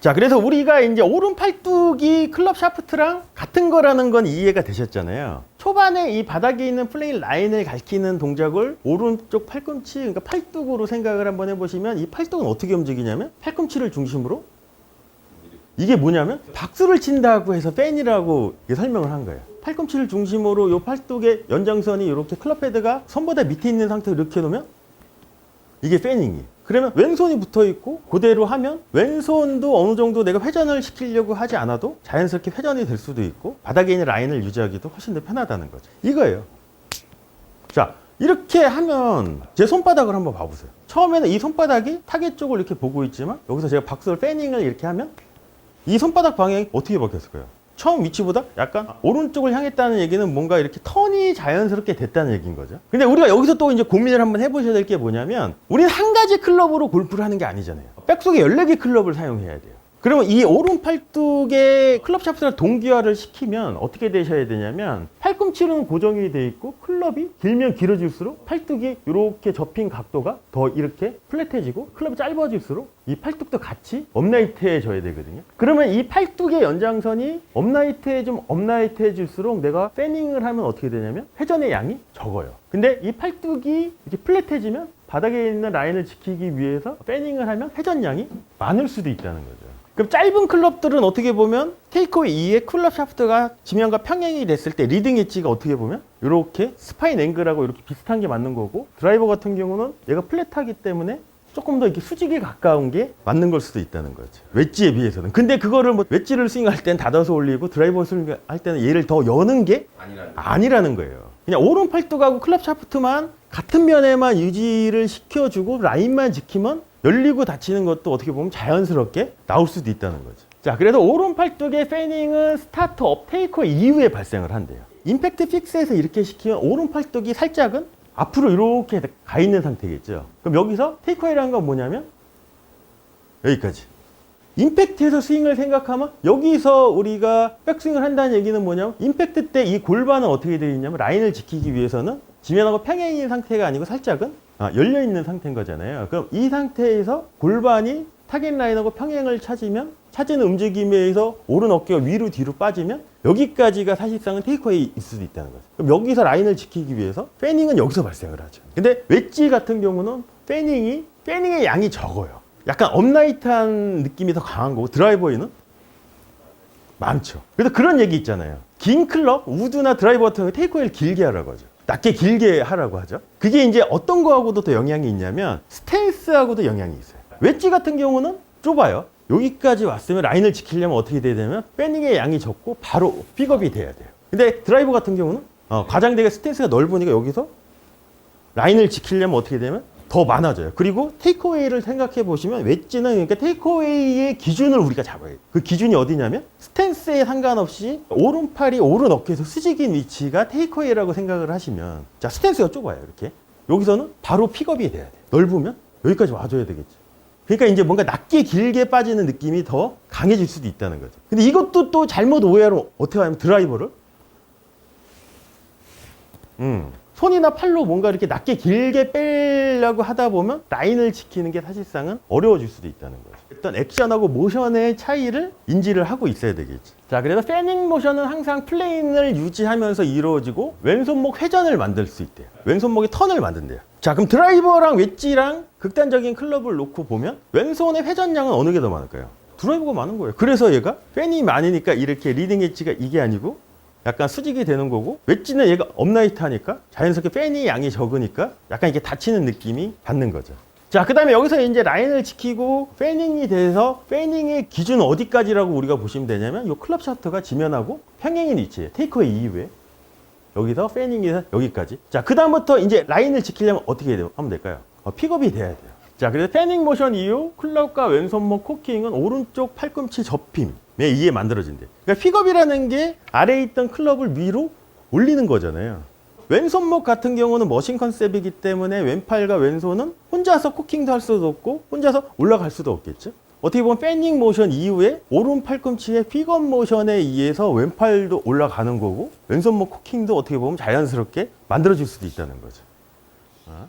자, 그래서 우리가 이제 오른 팔뚝이 클럽 샤프트랑 같은 거라는 건 이해가 되셨잖아요. 초반에 이 바닥에 있는 플레인 라인을 가리키는 동작을 오른쪽 팔꿈치, 그러니까 팔뚝으로 생각을 한번 해보시면 이 팔뚝은 어떻게 움직이냐면 팔꿈치를 중심으로 이게 뭐냐면 박수를 친다고 해서 팬이라고 설명을 한 거예요. 팔꿈치를 중심으로 이 팔뚝의 연장선이 이렇게 클럽 헤드가 손보다 밑에 있는 상태로 이렇게 놓으면 이게 패닝이에요. 그러면 왼손이 붙어 있고 그대로 하면 왼손도 어느 정도 내가 회전을 시키려고 하지 않아도 자연스럽게 회전이 될 수도 있고 바닥에 있는 라인을 유지하기도 훨씬 더 편하다는 거죠. 이거예요. 자, 이렇게 하면 제 손바닥을 한번 봐보세요. 처음에는 이 손바닥이 타겟 쪽을 이렇게 보고 있지만 여기서 제가 박수를 패닝을 이렇게 하면 이 손바닥 방향이 어떻게 바뀌었을까요? 처음 위치보다 약간 오른쪽을 향했다는 얘기는 뭔가 이렇게 턴이 자연스럽게 됐다는 얘기인 거죠. 근데 우리가 여기서 또 이제 고민을 한번 해보셔야 될 게 뭐냐면 우리는 한 가지 클럽으로 골프를 하는 게 아니잖아요. 백속에 14개 클럽을 사용해야 돼요. 그러면 이 오른 팔뚝의 클럽 샤프트를 동기화를 시키면 어떻게 되셔야 되냐면 팔꿈치는 고정이 돼 있고 클럽이 길면 길어질수록 팔뚝이 이렇게 접힌 각도가 더 이렇게 플랫해지고 클럽이 짧아질수록 이 팔뚝도 같이 업라이트해져야 되거든요. 그러면 이 팔뚝의 연장선이 업라이트해 좀 업라이트해질수록 내가 패닝을 하면 어떻게 되냐면 회전의 양이 적어요. 근데 이 팔뚝이 이렇게 플랫해지면 바닥에 있는 라인을 지키기 위해서 패닝을 하면 회전 양이 많을 수도 있다는 거죠. 그럼 짧은 클럽들은 어떻게 보면 테이크어웨이 2의 클럽 샤프트가 지면과 평행이 됐을 때 리딩 엣지가 어떻게 보면 이렇게 스파인 앵글하고 이렇게 비슷한 게 맞는 거고 드라이버 같은 경우는 얘가 플랫하기 때문에 조금 더 이렇게 수직에 가까운 게 맞는 걸 수도 있다는 거죠. 웨지에 비해서는. 근데 그거를 뭐 웨지를 스윙할 땐 닫아서 올리고 드라이버 스윙할 때는 얘를 더 여는 게 아니라는 아니라는 거예요. 그냥 오른 팔뚝하고 클럽 샤프트만 같은 면에만 유지를 시켜주고 라인만 지키면 열리고 닫히는 것도 어떻게 보면 자연스럽게 나올 수도 있다는 거죠. 자, 그래서 오른 팔뚝의 패닝은 스타트 업 테이커 이후에 발생을 한대요. 임팩트 픽스에서 이렇게 시키면 오른 팔뚝이 살짝은 앞으로 이렇게 가 있는 상태겠죠. 그럼 여기서 테이크웨이라는 건 뭐냐면 여기까지. 임팩트에서 스윙을 생각하면 여기서 우리가 백스윙을 한다는 얘기는 뭐냐면 임팩트 때 이 골반은 어떻게 되어 있냐면 라인을 지키기 위해서는 지면하고 평행인 상태가 아니고 살짝은 아, 열려 있는 상태인 거잖아요. 그럼 이 상태에서 골반이 타겟 라인하고 평행을 찾으면 찾은 움직임에 의해서 오른 어깨가 위로 뒤로 빠지면 여기까지가 사실상은 테이크웨이일 수도 있다는 거죠. 그럼 여기서 라인을 지키기 위해서 패닝은 여기서 발생을 하죠. 근데 웨지 같은 경우는 패닝이 패닝의 양이 적어요. 약간 업라이트한 느낌이 더 강한 거고 드라이버에는 많죠. 그래서 그런 얘기 있잖아요. 긴 클럽, 우드나 드라이버 같은 경우 테이크웨이를 길게 하라고 하죠. 낮게 길게 하라고 하죠. 그게 이제 어떤 거하고도 더 영향이 있냐면 스탠스하고도 영향이 있어요. 웨지 같은 경우는 좁아요. 여기까지 왔으면 라인을 지키려면 어떻게 돼야 되냐면 패닝의 양이 적고 바로 픽업이 돼야 돼요. 근데 드라이버 같은 경우는 어, 과장되게 스탠스가 넓으니까 여기서 라인을 지키려면 어떻게 되면 더 많아져요. 그리고 테이크어웨이를 생각해 보시면 웨지는 그러니까 테이크어웨이의 기준을 우리가 잡아야 돼요. 그 기준이 어디냐면 스탠스에 상관없이 오른팔이 오른 어깨에서 수직인 위치가 테이크어웨이라고 생각을 하시면 자 스탠스가 좁아요. 이렇게 여기서는 바로 픽업이 돼야 돼. 넓으면 여기까지 와줘야 되겠지. 그러니까 이제 뭔가 낮게 길게 빠지는 느낌이 더 강해질 수도 있다는 거죠. 근데 이것도 또 잘못 오해하면 어떻게 하면 드라이버를 음. 손이나 팔로 뭔가 이렇게 낮게 길게 빼려고 하다 보면 라인을 지키는 게 사실상은 어려워질 수도 있다는 거죠. 일단 액션하고 모션의 차이를 인지를 하고 있어야 되겠지. 자, 그래서 패닝 모션은 항상 플레인을 유지하면서 이루어지고 왼손목 회전을 만들 수 있대요. 왼손목이 턴을 만든대요. 자, 그럼 드라이버랑 웨지랑 극단적인 클럽을 놓고 보면 왼손의 회전량은 어느 게 더 많을까요? 드라이버가 많은 거예요. 그래서 얘가 팬이 많으니까 이렇게 리딩 엣지가 이게 아니고 약간 수직이 되는 거고 웨지는 얘가 업라이트 하니까 자연스럽게 팬이 양이 적으니까 약간 이렇게 닫히는 느낌이 받는 거죠. 자, 그 다음에 여기서 이제 라인을 지키고 패닝이 돼서 패닝의 기준 어디까지라고 우리가 보시면 되냐면 이 클럽 샤프트가 지면하고 평행인 위치에 테이크웨이 이후에 여기서 패닝에서 여기까지. 자, 그 다음부터 이제 라인을 지키려면 어떻게? 하면 될까요? 어, 픽업이 돼야 돼요. 자, 그래서 패닝 모션 이후 클럽과 왼손목 코킹은 오른쪽 팔꿈치 접힘 에 의해 만들어진대요. 그러니까 픽업이라는 게 아래에 있던 클럽을 위로 올리는 거잖아요. 왼손목 같은 경우는 머신 컨셉이기 때문에 왼팔과 왼손은 혼자서 코킹도 할 수도 없고 혼자서 올라갈 수도 없겠죠. 어떻게 보면 패닝 모션 이후에 오른 팔꿈치의 픽업 모션에 의해서 왼팔도 올라가는 거고 왼손목 코킹도 어떻게 보면 자연스럽게 만들어질 수도 있다는 거죠. 어?